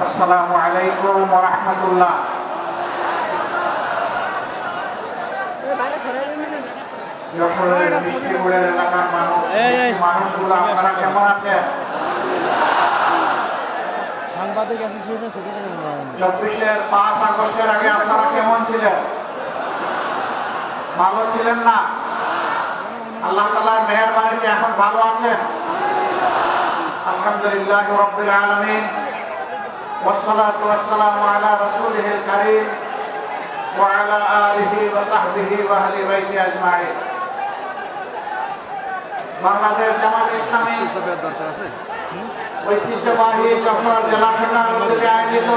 আসসালামু আলাইকুম ওয়া রাহমাতুল্লাহ। যশোরের মিষ্টিগুড়ের এলাকার মানুষ এই, এই। মানুষগুলো আপনারা কেমন আছেন? সাংবাদিক চব্বিশের পাঁচ আগস্টের আগে আপনারা কেমন ছিলেন? ভালো ছিলেন না? আল্লাহ তালার মেহরবানিতে এখন ভালো আছেন? আলহামদুলিল্লাহ রব্বিল আলামিন والصلاة والسلام على رسوله الكريم وعلى آله وصحبه وأهل بيته أجمعين বাংলাদেশ জামাত ইসলামী দরকার আছে ঐতিহ্যবাহী যশোর জেলা শাখার উদ্যোগে আয়োজিত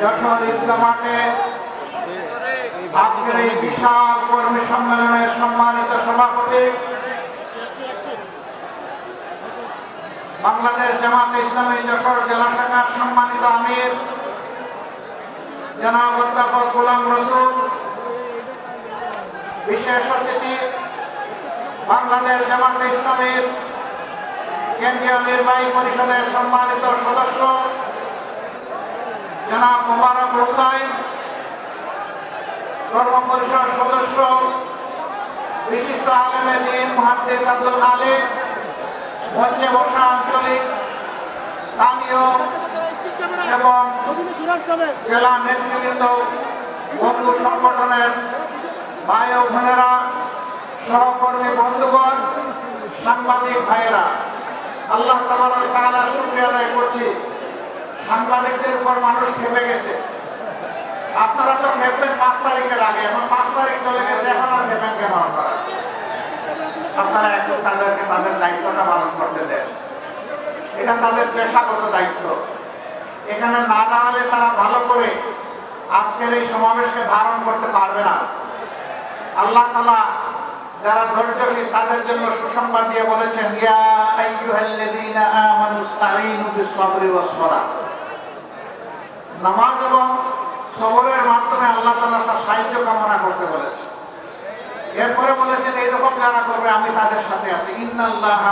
যশোর ঈদগা মাঠে আজকের এই বিশাল কর্মী সম্মেলনের সম্মানিত সভাপতি বাংলাদেশ জামাত ইসলামী যশোর জেলা শাখার সম্মানিত আমির, জনাব অধ্যাপক গোলাম রসুল, বিশেষ অতিথি, বাংলাদেশ জামাত ইসলামীর কেন্দ্রীয় নির্বাহী পরিষদের সম্মানিত সদস্য, জনাব মোবারক হোসাইন, কর্ম পরিষদ সদস্য, বিশিষ্ট আলেমে দিন মহাদ্দেশ আব্দুল আলিম মঞ্চে বসা আঞ্চলিক, স্থানীয় এবং জেলা নেতৃবৃন্দ, বন্ধু সংগঠনের ভাই ও বোনেরা, সহকর্মী সাংবাদিক ভাইয়েরা, আল্লাহ তাআলার শুকরিয়া আদায় করছি। সাংবাদিকদের উপর মানুষ খেপে গেছে। আপনারা তো খেপবেন পাঁচ তারিখের আগে, এখন পাঁচ তারিখ চলে গেছে, এখন আর খেপেন কেন আপনারা? আপনারা একটু তাদেরকে তাদের দায়িত্বটা পালন করতে দেন। এটা তাদের পেশাগত দায়িত্ব। এখানে না দাঁড়ালে তারা ভালো করে আজকের এই সমাবেশকে ধারণ করতে পারবে না। আল্লাহ তালা যারা ধৈর্যশীল, তাদের জন্য সুসংবাদ দিয়ে বলেছেন নামাজ এবং সবরের মাধ্যমে আল্লাহ তালা তার সাহায্য কামনা করতে বলেছেন। এরপরে বলেছেন, এইরকম যারা করবে, আমি তাদের সাথে আছি। ইন্নাল্লাহা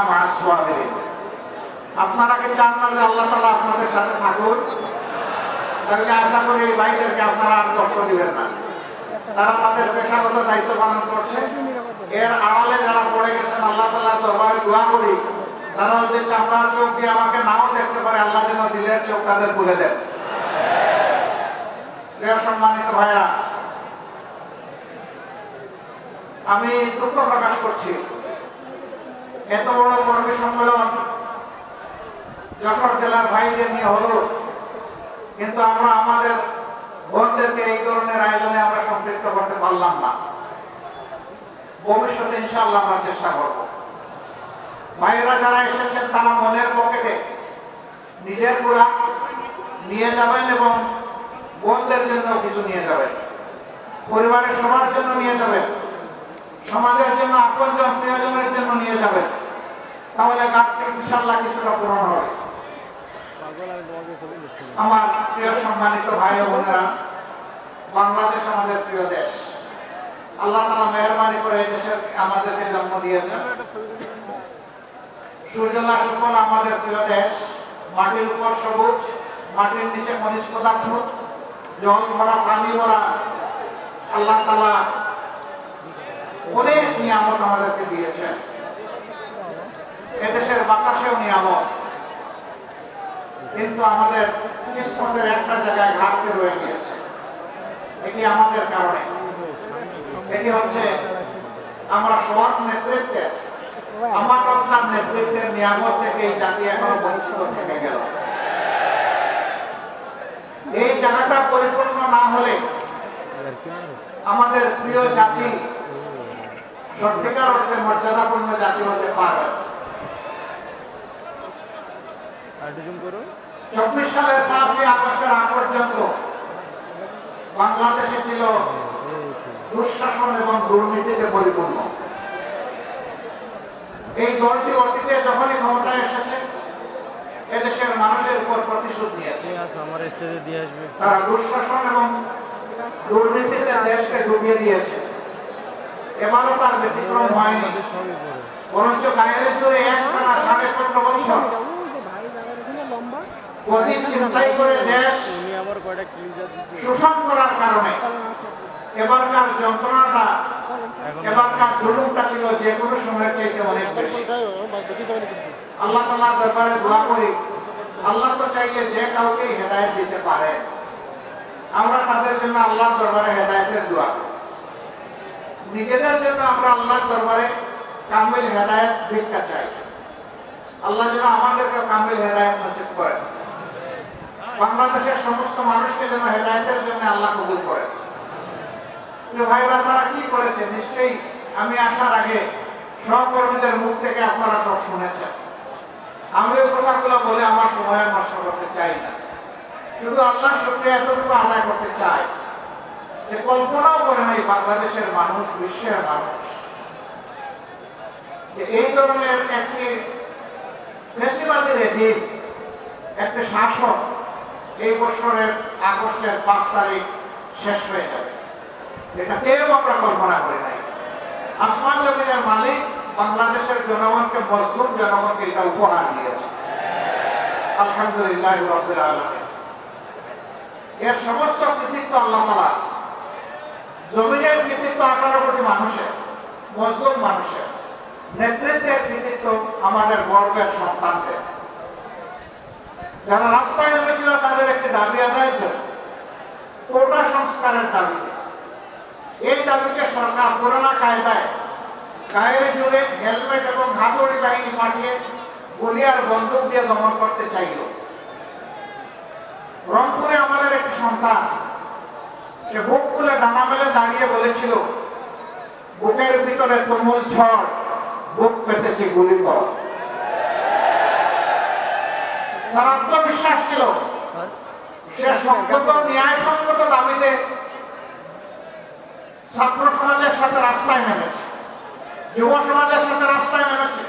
আপনারা কি চান না যে আল্লাহ তাআলা আপনাদের সাথে থাকুন তাহলে আশা করি এই ভাইদেরকে আপনারা আর কষ্ট দিবেন না। তারা তাদের পেশাগত দায়িত্ব পালন করছে। এর আড়ালে যারা পড়ে গেছেন, আল্লাহ তালা দরবারে দোয়া করি, তারা যে চামড়ার চোখ দিয়ে আমাকে নাও দেখতে পারে, আল্লাহ যেন দিলের চোখ তাদের খুলে দেন। সম্মানিত ভাইয়া আমি দুঃখ প্রকাশ করছি। এত বড় কর্মী সম্মেলন যশোর জেলার ভাইদের নিয়ে হলো। কিন্তু আমরা আমাদের বোনদেরকে এই ধরনের আয়োজনে আমরা সম্পৃক্ত করতে পারলাম না। ভবিষ্যতে ইনশাআল্লাহ আমরা চেষ্টা করব। ভাইয়েরা যারা এসেছেন, তারা মনের পকেটে নিজের পুরা নিয়ে যাবেন এবং বোনদের জন্য কিছু নিয়ে যাবেন। পরিবারের সবার জন্য নিয়ে যাবেন। সমাজের জন্য আপনজন প্রিয়জনের জন্য নিয়ে যাবেন তাহলে কাজটি ইনশাআল্লাহ কিছুটা পূরণ হবে। আমার প্রিয় সম্মানিত ভাই বোনেরা, বাংলাদেশ আমাদের প্রিয় দেশ। আল্লাহ তালা মেহরবানি করে দেশে আমাদেরকে জন্ম দিয়েছেন। সূর্যনা সুফল আমাদের প্রিয় দেশ, মাটির উপর সবুজ, মাটির নিচে খনিজ পদার্থ, জল ভরা, পানি ভরা, আল্লাহ তালা অনেক নিয়ামত আমাদেরকে দিয়েছেন। এদেশের বাতাসেও নিয়ামত। কিন্তু আমাদের কিসমতের একটা জায়গায় ঘাটতি রয়ে গিয়েছে। এটি আমাদের কারণে। এটি হচ্ছে আমরা সবার নেতৃত্বে, আমার আপনার নেতৃত্বের নিয়ামত থেকে এই জাতি এখনও বঞ্চিত থেকে গেল। এই জায়গাটা পরিপূর্ণ না হলে আমাদের প্রিয় জাতি সত্যিকার অর্থে মর্যাদাপূর্ণ জাতি হতে করো চব্বিশ সালের পাঁচই আগস্টের আগ পর্যন্ত বাংলাদেশে ছিল দুঃশাসন এবং দুর্নীতিতে পরিপূর্ণ। এই দলটি অতীতে যখনই ক্ষমতায় এসেছে এদেশের মানুষের উপর প্রতিশোধ নিয়েছে। তারা দুঃশাসন এবং দুর্নীতিতে দেশকে ডুবিয়ে দিয়েছে এবারও তার ব্যতিক্রম হয়নি। বরঞ্চ গায়ের জোরে এক টানা সাড়ে পনেরো বছর। আল্লাহ ব্যাপারে দোয়া করি, আল্লাহ তো চাইলে যে কাউকে হেদায়ত দিতে পারে। আমরা তাদের জন্য আল্লাহর দরবারে হেদায়তের দোয়া করি। নিজেদের জন্য আমরা আল্লাহর দরবারে কামিল হেদায়ত ভিক্ষা চাই। আল্লাহ যেন আমাদেরকে কামিল হেদায়ত নসিব করেন। বাংলাদেশের সমস্ত মানুষকে যেন হেদায়তের জন্য আল্লাহ কবুল করেন। ভাইরা তারা কি করেছে? নিশ্চয়ই আমি আসার আগে সহকর্মীদের মুখ থেকে আপনারা সব শুনেছেন। আমি ওই কথাগুলো বলে আমার সময় নষ্ট করতে চাই না। শুধু আল্লাহ সত্যি এতটুকু আদায় করতে চাই যে কল্পনাও করে নাই বাংলাদেশের মানুষ, বিশ্বের মানুষ এই ধরনের একটি ফেসিবাদী রেজিম, একটি শাসক এই বছরের আগস্টের পাঁচ তারিখ শেষ হয়ে যাবে। এটা কেউ আমরা কল্পনা করি নাই। আসমান জমিনের মালিক বাংলাদেশের জনগণকে মজলুম জনগণকে এটা উপহার দিয়েছে। আলহামদুলিল্লাহ রবিল আলমী এর সমস্ত কৃতিত্ব আল্লাহ জমিনের কৃতিত্ব আঠারো কোটি মানুষের মজলুম মানুষের। নেতৃত্বের কৃতিত্ব আমাদের গর্বের সন্তানদের। যারা রাস্তায় নেমেছিল তাদের একটি দাবি আদায় করে কোটা সংস্কারের দাবিতে এই দাবিকে সরকার পুরোনা কায়দায় গায়ে জুড়ে হেলমেট এবং হাতুড়ি বাহিনী পাঠিয়ে গুলি বন্দুক দিয়ে দমন করতে চাইল। রংপুরে আমাদের একটি সন্তান সে বুক খুলে ডানা মেলে দাঁড়িয়ে বলেছিল বুকের ভিতরে তুমুল ঝড় বুক পেতেছে গুলি কর। তার আত্মবিশ্বাস ছিল। সে ন্যায়সঙ্গত দাবিতে ছাত্র সমাজের সাথে রাস্তায় নেমেছে যুব সমাজের সাথে রাস্তায় নেমেছে।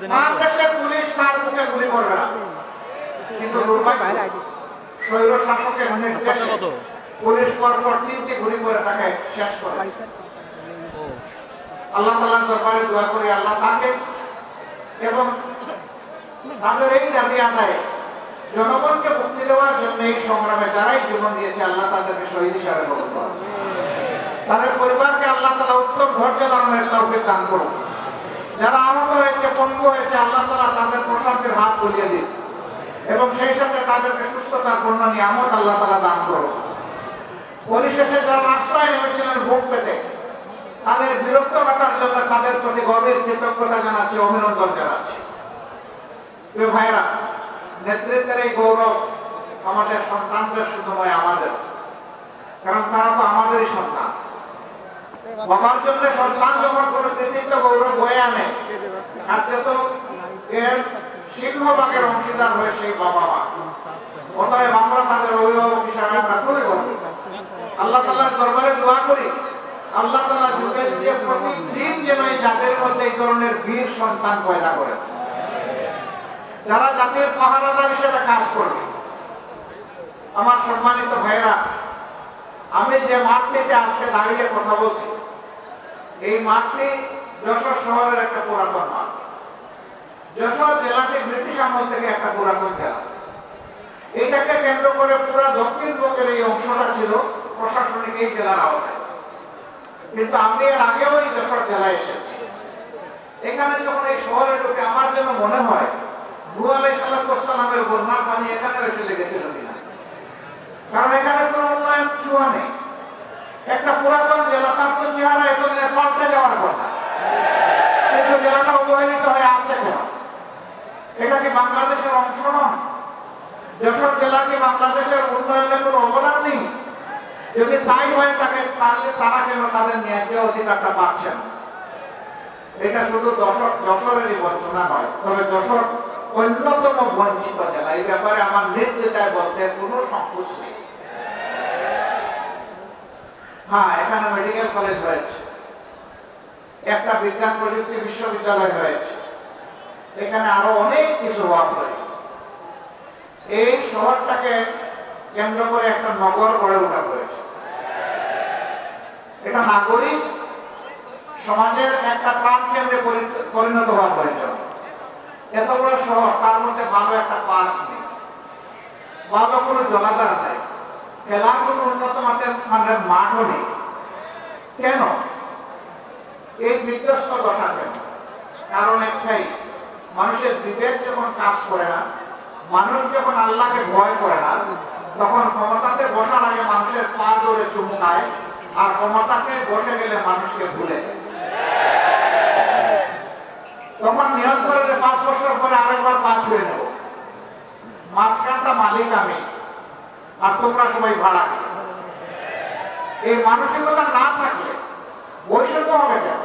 দিন দেশের পুলিশ তার মুখে গুলি করবে না। কিন্তু দুর্ভাগ্য স্বৈর শাসকের নির্দেশে পুলিশ পরপর তিনটি গুলি করে তাকে শেষ করে। আল্লাহ তালার দরবারে দোয়া করি আল্লাহ তাকে এবং তাদের এই দাবি আদায় জনগণকে মুক্তি দেওয়ার জন্য এই সংগ্রামে যারাই জীবন দিয়েছে, আল্লাহ তাদেরকে শহীদ হিসাবে গ্রহণ করেন। তাদের পরিবারকে আল্লাহ তালা উত্তম ধৈর্য ধারণের তৌফিক দান করুন। যারা আহত হয়েছে, পঙ্গু হয়েছে, আল্লাহ তালা তাদের প্রশান্তির হাত বলিয়ে দিন। এবং সেই সাথে তাদেরকে সুস্থতার পূর্ণ নিয়ামত আল্লাহ তালা দান করুন। পরিশেষে যারা রাস্তায় নেমেছিলেন ভোগ পেতে, তাদের বিরক্ত রাখার জন্য তাদের প্রতি গভীর কৃতজ্ঞতা জানাচ্ছি, অভিনন্দন জানাচ্ছি। ভাইরা নেতৃত্বের এই গৌরব আমাদের সন্তানদের শুধু নয়, আমাদের। কারণ তারা তো আমাদেরই সন্তান। বাবার জন্য সন্তান যখন কোনো কৃতিত্ব গৌরব বয়ে আনে তাতে তো এর সিংহভাগের অংশীদার হয়ে সেই বাবা মা। অতএব আমরা তাদের অভিভাবক হিসাবে আমরা খুবই গর্বিত আল্লাহ তালার দরবারে দোয়া করি। আল্লাহ তালা যুগে প্রতিদিন যেন এই জাতির মধ্যে এই ধরনের বীর সন্তান পয়দা করেন যারা জাতির পাহারাদার হিসেবে কাজ করবে। আমার সম্মানিত ভাইরা আমি যে মাঠটিতে আজকে দাঁড়িয়ে কথা বলছি, এই মাঠটি যশোর শহরের একটা পুরাতন মাঠ। যশোর জেলাটি ব্রিটিশ আমল থেকে একটা পুরাতন জেলা। এটাকে কেন্দ্র করে পুরো দক্ষিণবঙ্গের এই অংশটা ছিল প্রশাসনিক এই জেলার আওতায়। কিন্তু আমি এর আগেও এই যশোর জেলায় এসেছি। এখানে যখন এই শহরে ঢুকে আমার যেন মনে হয় সাল্লামের বন্যার পানি এখানে এসে লেগেছিল কিনা। কারণ এখানে কোনো উন্নয়ন নেই। একটা পুরাতন জেলা, তার তো চেহারা এতদিনে পাল্টে যাওয়ার কথা। কিন্তু জেলাটা অবহেলিত হয়ে কেন? এটা কি বাংলাদেশের অংশ নয়? যশোর জেলা কি বাংলাদেশের উন্নয়নে কোনো অবদান নেই? যদি তাই হয়ে থাকে, তাহলে তারা কেন তাদের ন্যায্য অধিকারটা পাচ্ছেন এটা শুধু দশক যশোরেরই বঞ্চনা নয়, তবে যশোর অন্যতম বঞ্চিত জেলা। এই ব্যাপারে আমার নির্দেশায় বলতে কোনো সংকোচ নেই। হ্যাঁ এখানে মেডিকেল কলেজ হয়েছে। একটা বিজ্ঞান প্রযুক্তি বিশ্ববিদ্যালয় হয়েছে। এখানে আরও অনেক কিছু হওয়া প্রয়োজন এই শহরটাকে কেন্দ্র করে একটা নগর গড়ে ওঠা হয়েছে। এটা নাগরিক সমাজের একটা প্রাণ কেন্দ্রে পরিণত হওয়া প্রয়োজন। এত বড় শহর, তার মধ্যে ভালো একটা পার্ক নেই। ভালো কোনো জলাধার নাই। খেলার কোনো উন্নত মানের মানের মাঠও নেই। কেন? এই বিধ্বস্ত দশা কেন? কারণ একটাই, মানুষের বিবেক যখন কাজ করে না, মানুষ যখন আল্লাহকে ভয় করে না, তখন ক্ষমতাতে বসার আগে মানুষের পা ধরে চুমু খায়। আর ক্ষমতাতে বসে গেলে মানুষকে ভুলে। তখন নিয়ম করে যে পাঁচ বছর পরে আরেকবার পা ছুঁয়ে নেব মাঝখানটা মালিক আমি, আর তোমরা সবাই ভাড়া এই মানসিকতা না থাকলে বৈষম্য হবে কেন?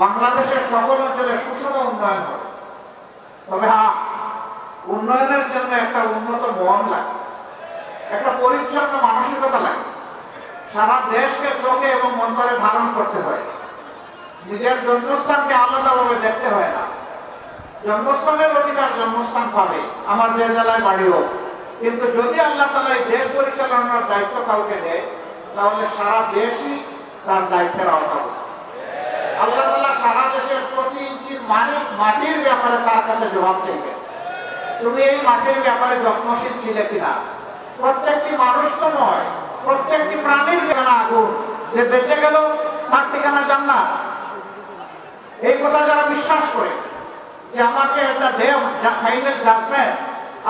বাংলাদেশের সকল অঞ্চলে সুষম উন্নয়ন হবে। তবে হ্যাঁ উন্নয়নের জন্য একটা উন্নত মন লাগে, একটা পরিচ্ছন্ন মানসিকতা লাগে। সারা দেশকে চোখে এবং মন্তরে ধারণ করতে হয়। নিজের জন্মস্থানকে আলাদাভাবে দেখতে হয় না। জন্মস্থানের অধিকার জন্মস্থান পাবে, আমার যে জেলায় বাড়ি হোক। কিন্তু যদি আল্লাহ তালা এই দেশ পরিচালনার দায়িত্ব কাউকে দেয়, তাহলে সারা দেশই তার দায়িত্বের আওতা আল্লাহ তালা সারা দেশের প্রতি ইঞ্চির মালিক মাটির ব্যাপারে তার কাছে জবাব চাইবে তুমি এই মাটির ব্যাপারে যত্নশীল ছিলে কিনা? প্রত্যেকটি মানুষ তো নয়। প্রত্যেকটি প্রাণীর ঠিকানা আগুন যে বেঁচে গেল, তার ঠিকানা জান্নাত। এই কথা যারা বিশ্বাস করে যে আমাকে একটা ডে ফাইনাল জাজমেন্ট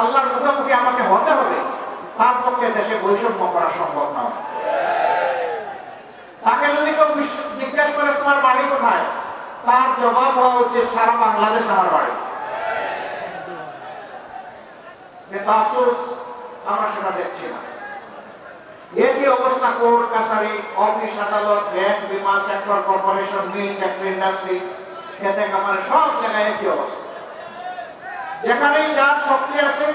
আল্লাহর মুখোমুখি আমাকে হতে হবে, তার পক্ষে দেশে বৈষম্য করা সম্ভব নয় তাকে যদি কেউ জিজ্ঞেস করে তোমার বাড়ি কোথায়, তার জবাব হওয়া উচিত সারা বাংলাদেশ আমার বাড়ি। আমরা সেটা দেখছি না। অবস্থা কোর্ট কাছারি, অফিস আদালত ব্যাংক বিমা sector, corporation mill factory industry সব জায়গায় একই অবস্থা। যেখানেই যার শক্তি আছে,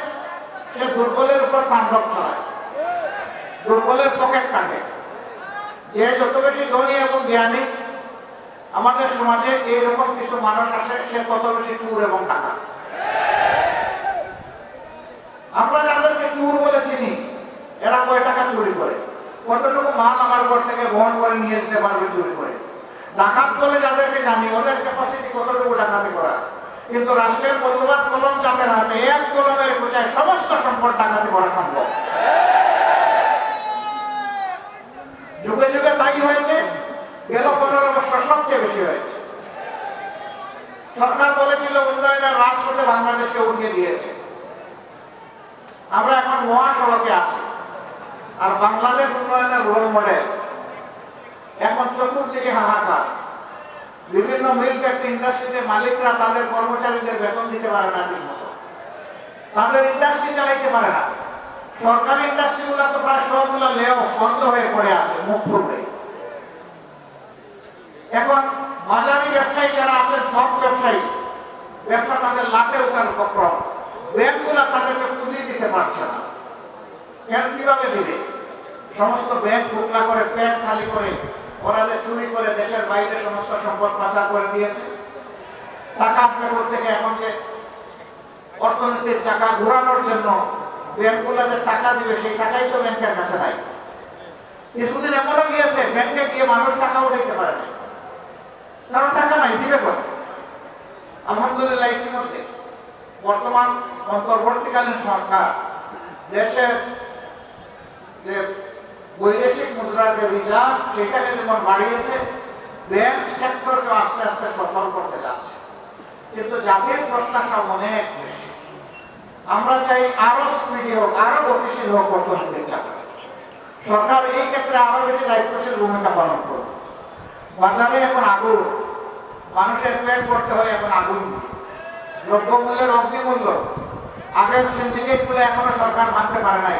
সে দুর্বলের উপর চালায়। দুর্বলের পকেট কাটে। যে যত বেশি ধনী এবং জ্ঞানী আমাদের সমাজে এইরকম কিছু মানুষ আছে, সে তত বেশি চুর এবং টাকা। আমরা যাদেরকে চুর বলে চিনি, এরা কয় টাকা চুরি করে। কতটুকু মাল আমার ঘর থেকে বহন করে নিয়ে যেতে পারবে চুরি করে? ডাকাত বলে যাদেরকে জানি, ওদের ক্যাপাসিটি কতটুকু ডাকাতি করা? কিন্তু রাষ্ট্রের মূল্যবান কলম যাদের হাতে এক কলমের বোঝায় সমস্ত সম্পদ ডাকাতি করা সম্ভব। যুগে যুগে তাই হয়েছে, গেল পনেরো বছর সবচেয়ে বেশি হয়েছে। সরকার বলেছিল, উন্নয়নের রাজপথে বাংলাদেশকে উঠিয়ে দিয়েছে। আমরা এখন মহাসড়কে আছি। আর বাংলাদেশ উন্নয়নের রোল মডেল এখন চতুর্দিকে হাহাকার। বিভিন্ন মিল ফ্যাক্টরি ইন্ডাস্ট্রিতে মালিকরা তাদের কর্মচারীদের বেতন দিতে পারে না ঠিক মতো তাদের ইন্ডাস্ট্রি চালাইতে পারে না। সরকারি ইন্ডাস্ট্রিগুলো তো প্রায় সবগুলো লেও বন্ধ হয়ে পড়ে আছে, মুখ খুলবে। এখন বাজারি ব্যবসায়ী যারা আছে সব ব্যবসায়ী, ব্যবসা তাদের লাভে উঠার উপক্রম ব্যাংকগুলো তাদেরকে পুঁজি দিতে পারছে না। কেন কীভাবে দিবে? সমস্ত ব্যাংক ফুকলা করে পেট খালি করে, ওরা যে চুরি করে দেশের বাইরে সমস্ত সম্পদ পাচার করে দিয়েছে। টাকা পেপর থেকে এখন যে অর্থনীতির চাকা ঘোরানোর জন্য ব্যাংকগুলো যে টাকা দিবে, সেই টাকাই তো ব্যাংকের কাছে নাই। কিছুদিন এমনও গিয়েছে, ব্যাংকে গিয়ে মানুষ টাকা উঠাইতে পারে না কারণ টাকা নাই, দিবে করে আলহামদুলিল্লাহ ইতিমধ্যে বর্তমান অন্তর্বর্তীকালীন সরকার দেশের যে বৈদেশিক মুদ্রার যে রিজার্ভ সেটাকে যেমন বাড়িয়েছে, ব্যাংক সেক্টরকে আস্তে আস্তে সফল করতে যাচ্ছে। কিন্তু জাতির প্রত্যাশা অনেক বেশি। আমরা চাই আরও স্পিডি হোক, আরও গতিশীল হোক অর্থনৈতিক চাকরি সরকার এই ক্ষেত্রে আরও বেশি দায়িত্বশীল ভূমিকা পালন করবে। বাজারে এখন আগুন। মানুষের পেট করতে হয় এখন আগুন। দ্রব্যমূল্যের অগ্নিমূল্য। আগের সিন্ডিকেটগুলো এখনও সরকার ভাঙতে পারে নাই।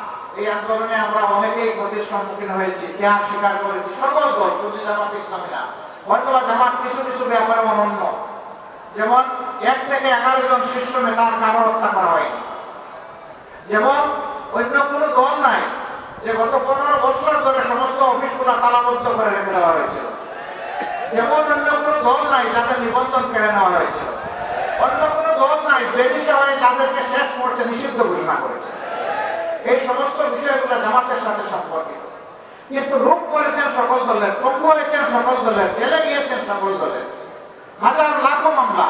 এই আন্দোলনে আমরা অনেকেই ক্ষতির সম্মুখীন হয়েছি, ত্যাগ স্বীকার করেছি, সকল দল, শুধু জামাত ইসলামীরা। বা জামাত কিছু কিছু ব্যাপারে অনন্য। যেমন, এক থেকে এগারো জন শীর্ষ নেতার কারও হত্যা করা হয়নি। যেমন, অন্য কোনো দল নাই যে গত পনেরো বছর ধরে সমস্ত অফিসগুলো তালাবদ্ধ করে রেখে দেওয়া হয়েছিল। যেমন, অন্য কোনো দল নাই যাদের নিবন্ধন কেড়ে নেওয়া হয়েছিল। অন্য কোনো দল নাই ব্রিটিশ হয়ে তাদেরকে শেষ মুহূর্তে নিষিদ্ধ ঘোষণা করেছে। এই সমস্ত বিষয়গুলো জামাতের সাথে সম্পর্কিত। কিন্তু রূপ করেছেন সকল দলের পঙ্গু হয়েছেন সকল দলের, জেলে গিয়েছেন সকল দলের। হাজার লাখো মামলা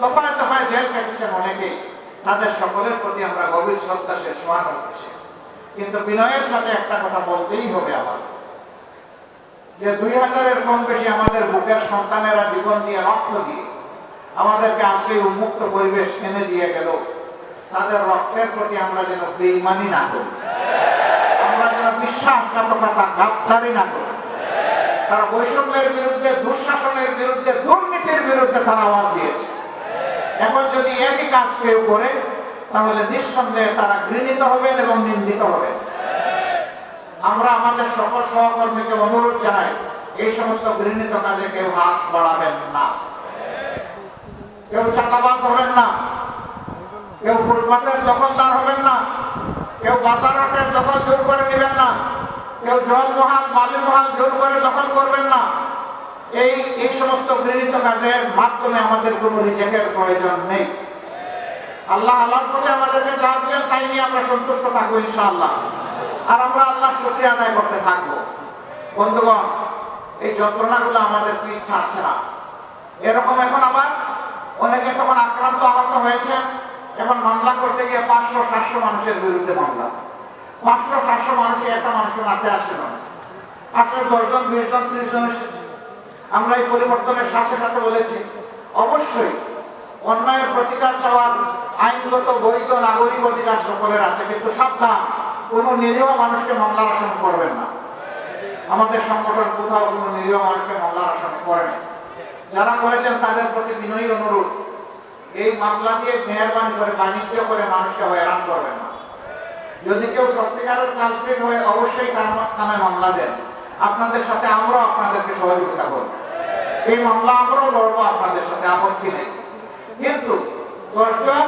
দফায় দফায় জেল কেটেছেন অনেকেই। তাদের সকলের প্রতি আমরা গভীর শ্রদ্ধা শেষ সমান করছি কিন্তু বিনয়ের সাথে একটা কথা বলতেই হবে আমার। যে দুই হাজারের কম বেশি আমাদের বুকের সন্তানেরা জীবন দিয়ে রক্ত দিয়ে আমাদেরকে আজকে উন্মুক্ত পরিবেশ এনে দিয়ে গেল। তাদের রক্তের প্রতি আমরা যেন বেইমানি না করি। আমরা যেন বিশ্বাসঘাতকতা গাদ্দারি না করি। তারা বৈষম্যের বিরুদ্ধে, দুঃশাসনের বিরুদ্ধে, দুর্নীতির বিরুদ্ধে তারা আওয়াজ দিয়েছে। এখন যদি একই কাজ কেউ করে, তাহলে নিঃসন্দেহে তারা ঘৃণিত হবেন এবং নিন্দিত হবেন। আমরা আমাদের সকল সহকর্মীকে অনুরোধ জানাই, এই সমস্ত ঘৃণিত কাজে কেউ হাত বাড়াবেন না। কেউ চাকাবাস হবেন না। কেউ ফুটপাতের দখলদার হবেন না, কেউ বাজার হাটের দখল জোর করে নেবেন না, কেউ জল মহাল, বালি মহাল জোর করে দখল করবেন না, এই এই সমস্ত ঘৃণিত কাজের মাধ্যমে আমাদের কোনো রিজেকের প্রয়োজন নেই। আল্লাহ আল্লাহর প্রতি আমাদেরকে যা দিবেন তাই নিয়ে আমরা সন্তুষ্ট থাকব ইনশাআল্লাহ। আর আমরা আল্লাহর শুক্রিয়া আদায় করতে থাকব। বন্ধুগণ, এই যন্ত্রণাগুলো আমাদের পিঠ ছাড়ছে না। এরকম এখন আবার অনেকে তখন আক্রান্ত আহত হয়েছে। এখন মামলা করতে গিয়ে পাঁচশো, সাতশো মানুষের বিরুদ্ধে মামলা। পাঁচশো, সাতশো মানুষকে একটা মানুষকে মারতে আসছে না। আসলে দশজন বিশ জন ত্রিশ জন এসেছে। আমরা এই পরিবর্তনের সাথে সাথে বলেছি, অবশ্যই অন্যায়ের প্রতিকার চাওয়ার আইনগত বৈধ নাগরিক অধিকার সকলের আছে, কিন্তু সাবধান, কোনো নিরীহ মানুষকে মামলার আসন করবেন না। আমাদের সংগঠন কোথাও কোনো নিরীহ মানুষকে মামলার আসনে করেনি যারা করেছেন তাদের প্রতি বিনয়ী অনুরোধ এই মামলা দিয়ে মেহরবানি করে, বাণিজ্য করে মানুষকে হয়রান করবেন না। যদি কেউ সত্যিকারের কালপ্রিট হয়ে অবশ্যই নামে মামলা দেন। আপনাদের সাথে আমরাও আপনাদেরকে সহযোগিতা করব। এই মামলা আমরাও লড়বো, আপনাদের সাথে আপত্তি নেই। কিন্তু দশজন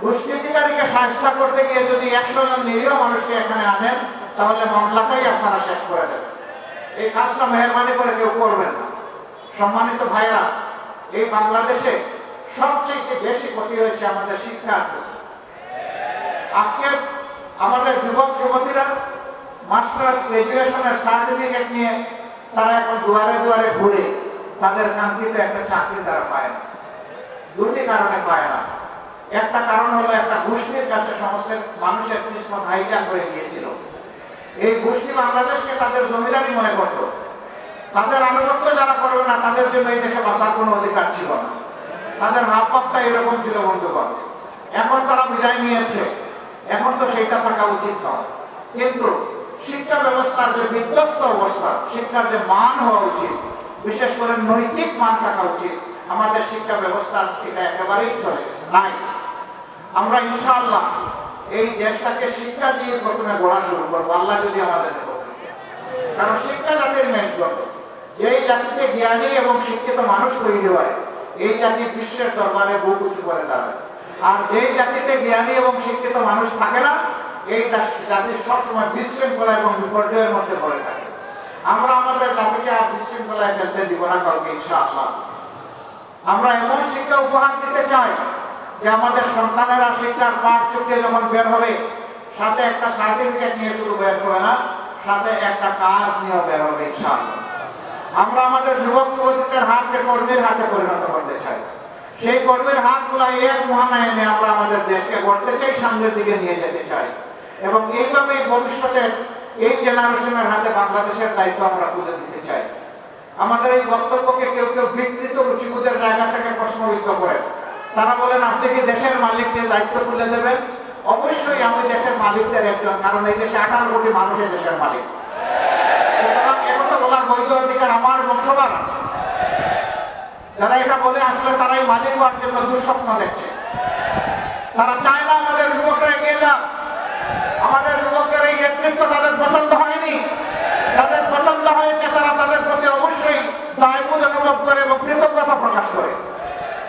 দুষ্কৃতিকারীকে সাহায্য করতে গিয়ে যদি একশো জন নিরীহ মানুষকে এখানে আনেন, তাহলে মামলাটাই আপনারা শেষ করে দেবেন। এই কাজটা মেহরবানি করে কেউ করবেন না। সম্মানিত ভাইরা, এই বাংলাদেশে সবচেয়ে বেশি ক্ষতি হয়েছে আমাদের শিক্ষার আজকে আমাদের যুবক, যুবতীরা মাস্টার্স, গ্রাজুয়েশনের সার্টিফিকেট নিয়ে তারা এখন দুয়ারে দুয়ারে ঘুরে তাদের কাঙ্ক্ষিত একটা চাকরি তারা পায় না। দুটি কারণে পায় না। একটা কারণ হলো একটা গোষ্ঠীর কাছে সমস্ত মানুষের কিসমত হাইজাক হয়ে গিয়েছিল। এই গোষ্ঠী বাংলাদেশকে তাদের জমিদারি মনে করত। তাদের আনুগত্য যারা করবে না, তাদের জন্য এই দেশে বাঁচার কোনো অধিকার ছিল না। তাদের হাব এরকম ছিল বন্ধুগণ এখন তারা বিদায় নিয়েছে, এখন তো সেইটা থাকা উচিত নয়। কিন্তু শিক্ষা ব্যবস্থার যে বিধ্বস্ত অবস্থা, শিক্ষার যে মান হওয়া উচিত, বিশেষ করে নৈতিক মান থাকা উচিত, আমাদের শিক্ষা ব্যবস্থার এটা একেবারেই চলে নাই। আমরা ইনশাআল্লাহ এই দেশটাকে শিক্ষা দিয়ে প্রথমে গড়া শুরু করব, আল্লাহ যদি আমাদের কারণ শিক্ষা জাতির মেরুদণ্ড যেই জাতিতে জ্ঞানী এবং শিক্ষিত মানুষ তৈরি হয় এই জাতি বিশ্বের দরবারে বহু উঁচু করে দাঁড়ায়। আর যেই জাতিতে জ্ঞানী এবং শিক্ষিত মানুষ থাকে না, এই জাতি- সবসময় বিশৃঙ্খলা এবং বিপর্যয়ের মধ্যে পড়ে থাকে। আমরা আমাদের জাতিকে আর বিশৃঙ্খলায় ফেলতে দিব না কাউকে, ইনশাআল্লাহ। আমরা এমন শিক্ষা উপহার দিতে চাই যে আমাদের সন্তানেরা শিক্ষার পাঠ চুকে যখন বের হবে, সাথে একটা সার্টিফিকেট নিয়ে শুধু বের হবে না, সাথে একটা কাজ নিয়ে বের হবে, ইনশাআল্লাহ। আমরা আমাদের যুবক যুবতীদের হাতকে কর্মীর হাতে পরিণত করতে সেই কর্মীর হাতগুলো এক মহানায় এনে আমরা আমাদের দেশকে গড়তে চাই, সামনের দিকে নিয়ে যেতে চাই। এবং এইভাবে ভবিষ্যতে এই জেনারেশনের হাতে বাংলাদেশের দায়িত্ব আমরা তুলে দিতে চাই। আমাদের এই বক্তব্যকে কেউ কেউ বিকৃত রুচিবোধের জায়গা থেকে প্রশ্নবিদ্ধ করে। তারা বলেন, আপনি কি দেশের মালিককে দায়িত্ব তুলে দেবেন? অবশ্যই আমি দেশের মালিকদের একজন, কারণ এই দেশে আঠারো কোটি মানুষের দেশের মালিক সুতরাং একথা বলার বৈধ অধিকার আমার এবং সবার আছে যারা এটা বলে আসলে তারাই মালিক হওয়ার জন্য দুঃস্বপ্ন দেখছে। তারা চায় না আমাদের যুবকরা এগিয়ে যাক। আমাদের যুবকের এই নেতৃত্ব তাদের পছন্দ হয়নি। যাদের পছন্দ হয়েছে তারা তাদের প্রতি অবশ্যই দায়বোধ অনুভব করে এবং কৃতজ্ঞতা প্রকাশ করে।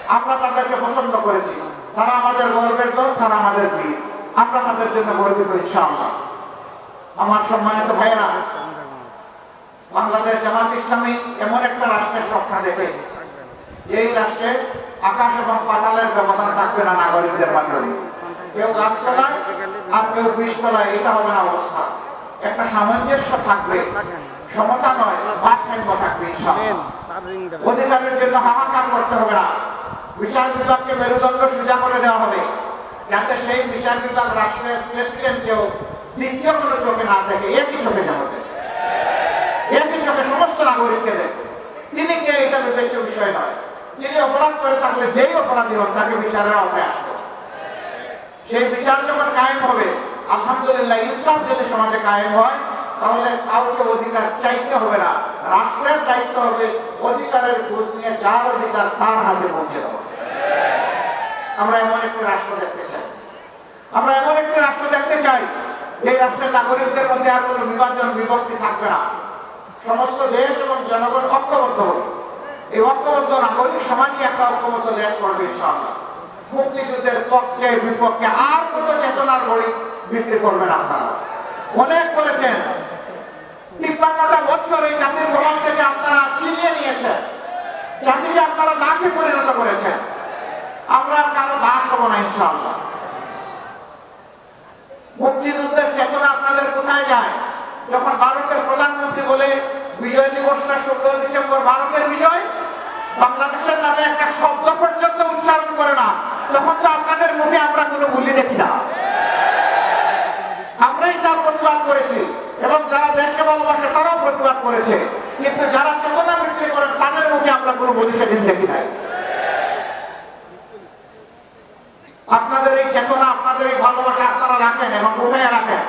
আমরা তাদেরকে পছন্দ করেছি। তারা আমাদের গর্বের দল, তারা আমাদের বীর। আমরা তাদের জন্য গর্বিত, ইনশাআল্লাহ। আমার সম্মানিত ভাইয়েরা, বাংলাদেশ জামাত ইসলামী এমন একটা রাষ্ট্রের স্বপ্ন দেখে এই রাষ্ট্রে আকাশ এবং পাতালের ব্যবধান থাকবে না নাগরিকদের মাধ্যমে। কেউ গাছতলায় আর কেউ বীজতলায় এটা হবে না অবস্থা। একটা সামঞ্জস্য থাকবে সমতা নয় ভারসাম্য থাকবে অধিকারের জন্য হাহাকার করতে হবে না। বিচার বিভাগকে মেরুদণ্ড সোজা করে দেওয়া হবে। যাতে সেই বিচার বিভাগ রাষ্ট্রের প্রেসিডেন্টকেও দ্বিতীয় কোনো চোখে না থাকে একই চোখে যেন। একই চোখে সমস্ত নাগরিককে দেখে। তিনি কে এটা বিবেচ্য বিষয় নয়। তিনি অপরাধ করে থাকলে যেই অপরাধী হন, তাকে বিচারের আওতায় আসতে হবে। সেই বিচার যখন কায়েম হবে, আলহামদুলিল্লাহ ইসলাম যদি সমাজে কায়েম হয়, তাহলে কাউকে অধিকার চাইতে হবে না। রাষ্ট্রের দায়িত্ব হবে অধিকারের খোঁজ নিয়ে যার অধিকার তার হাতে পৌঁছে দেওয়া। আমরা এমন একটি রাষ্ট্র দেখতে চাই। আমরা এমন একটি রাষ্ট্র দেখতে চাই যে রাষ্ট্রের নাগরিকদের মধ্যে আর কোনো বিভাজন, বিভক্তি থাকবে না। সমস্ত দেশ এবং জনগণ ঐক্যবদ্ধ হবে এই ঐক্যবদ্ধ নাগরিক সমাজই একটা ঐক্যবদ্ধ দেশ করবে মুক্তিযুদ্ধের পক্ষে, বিপক্ষে আর কত চেতনার বড়ি বিক্রি করবেন আপনারা। অনেক করেছেন তিপ্পান্নটা বছর এই জাতির ভবন থেকে আপনারা ছিনিয়ে নিয়েছেন। জাতিকে আপনারা দাসে পরিণত করেছেন। আমরা কারও দাস হব না ইনশাআল্লাহ। মুক্তিযুদ্ধের চেতনা আপনাদের কোথায় যায়? যখন ভারতের প্রধানমন্ত্রী বলে, বিজয় দিবসটা ষোলো ডিসেম্বর, ভারতের বিজয় বাংলাদেশের নামে একটা শব্দ পর্যন্ত উচ্চারণ করে না। তখন তো আপনাদের মুখে আমরা কোনো ভুলি দেখি না। আমরাই তার প্রতিবাদ করেছি, এবং যারা দেশকে ভালোবাসে তারাও প্রতিবাদ করেছে। কিন্তু যারা চেতনা বিক্রি করেন, তাদের মুখে আমরা কোনো ভুলি সেদিন দেখি নাই। আপনাদের এই চেতনা, আপনাদের এই ভালোবাসা আপনারা রাখেন এবং কোথায় রাখেন।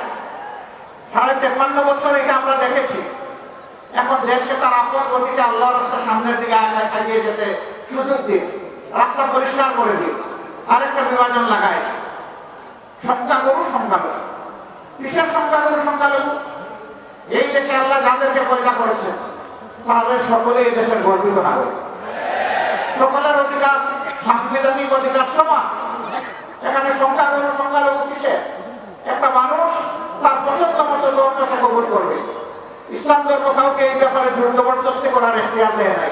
সাড়ে তেপান্ন বছর এটা আমরা দেখেছি। এখন দেশকে তার আপন গতিতে আল্লাহ সামনের দিকে এগিয়ে যেতে সুযোগ দিন। রাস্তা পরিষ্কার করে দিন। আরেকটা বিভাজন লাগায়। সংখ্যাগুরু সংখ্যালঘু। কিসের সংখ্যাগুরু সংখ্যালঘু? এই দেশে আল্লাহ যাদেরকে পয়দা করেছে তাদের সকলে এই দেশের গর্বিত নাগরিক। সকলের অধিকার, সাংবিধানিক অধিকার সমান। এখানে সংখ্যাগুরু সংখ্যালঘু কিসে একটা মানুষ তার পছন্দ মতো ধর্মকে কবুল করবে। ইসলাম ধর্ম কাউকে এই ব্যাপারে জোর জবরদস্তি করার এখতিয়ার দেয় নাই।